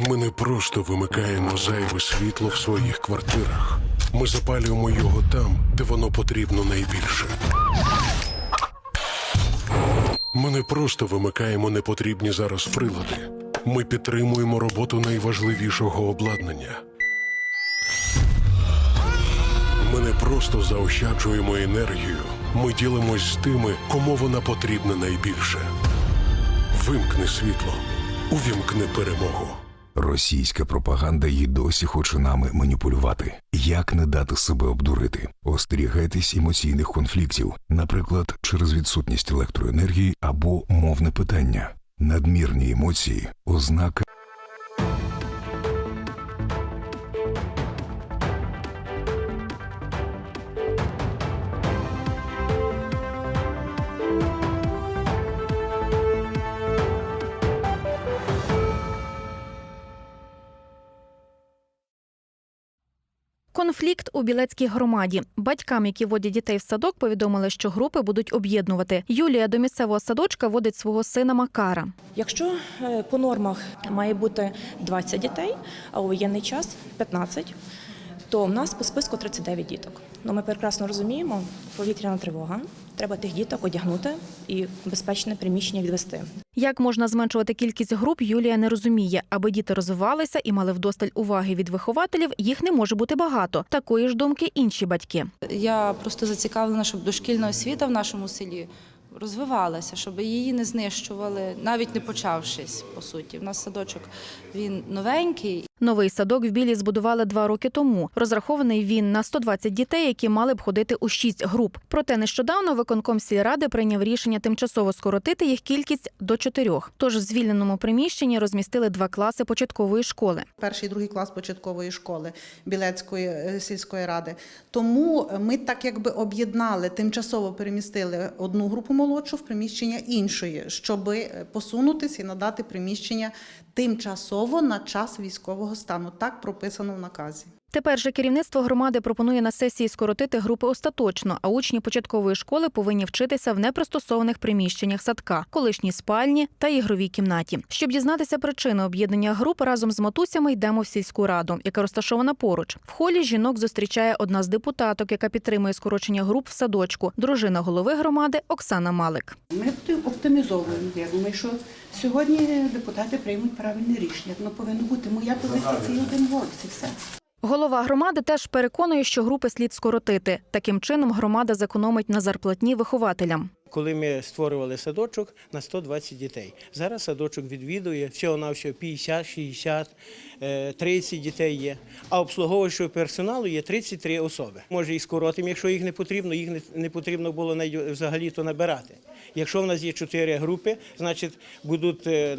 Ми не просто вимикаємо зайве світло в своїх квартирах. Ми запалюємо його там, де воно потрібно найбільше. Ми не просто вимикаємо непотрібні зараз прилади. Ми підтримуємо роботу найважливішого обладнання. Ми не просто заощаджуємо енергію, ми ділимось з тими, кому вона потрібна найбільше. Вимкни світло, увімкни перемогу. Російська пропаганда й досі хоче нами маніпулювати. Як не дати себе обдурити? Остерігайтесь емоційних конфліктів, наприклад, через відсутність електроенергії або мовне питання. Надмірні емоції ознака Конфлікт у білецькій громаді. Батькам, які водять дітей в садок, повідомили, що групи будуть об'єднувати. Юлія до місцевого садочка водить свого сина Макара. Якщо е, по нормах має бути 20 дітей, а у воєнний час 15, то в нас по списку 39 діток. Ну, ми прекрасно розуміємо, повітряна тривога. Треба тих діток одягнути і в безпечне приміщення відвести. Як можна зменшувати кількість груп, Юлія не розуміє. Аби діти розвивалися і мали вдосталь уваги від вихователів, їх не може бути багато. Такої ж думки інші батьки. Я просто зацікавлена, щоб дошкільна освіта в нашому селі розвивалася, щоб її не знищували, навіть не почавшись, по суті. У нас садочок він новенький, Новий садок в Білі збудували два роки тому. Розрахований він на 120 дітей, які мали б ходити у шість груп. Проте нещодавно виконком сільради прийняв рішення тимчасово скоротити їх кількість до чотирьох. Тож в звільненому приміщенні розмістили два класи початкової школи. перший і другий клас початкової школи Білецької е, сільської ради. Тому ми так якби об'єднали, тимчасово перемістили одну групу молодшу в приміщення іншої, щоб посунутися і надати приміщення тимчасово на час військового стану. Так прописано в наказі. Тепер же керівництво громади пропонує на сесії скоротити групи остаточно, а учні початкової школи повинні вчитися в непристосованих приміщеннях садка, колишній спальні та ігровій кімнаті. Щоб дізнатися причини об'єднання груп, разом з матусями йдемо в сільську раду, яка розташована поруч. В холі жінок зустрічає одна з депутаток, яка підтримує скорочення груп в садочку, дружина голови громади Оксана Малик. Ми оптимізовуємо. Я думаю, що сьогодні депутати приймуть правильне рішення. Воно повинно бути моя позиція один голос і все. Голова громади теж переконує, що групи слід скоротити. Таким чином громада зекономить на зарплатні вихователям. Коли ми створювали садочок на 120 дітей. Зараз садочок відвідує всього навсього 50, 60, е, 30 дітей є. А обслуговуючого персоналу є 33 особи. Може і скоротимо, якщо їх не потрібно, їх не, потрібно було взагалі то набирати. Якщо в нас є 4 групи, значить будуть е,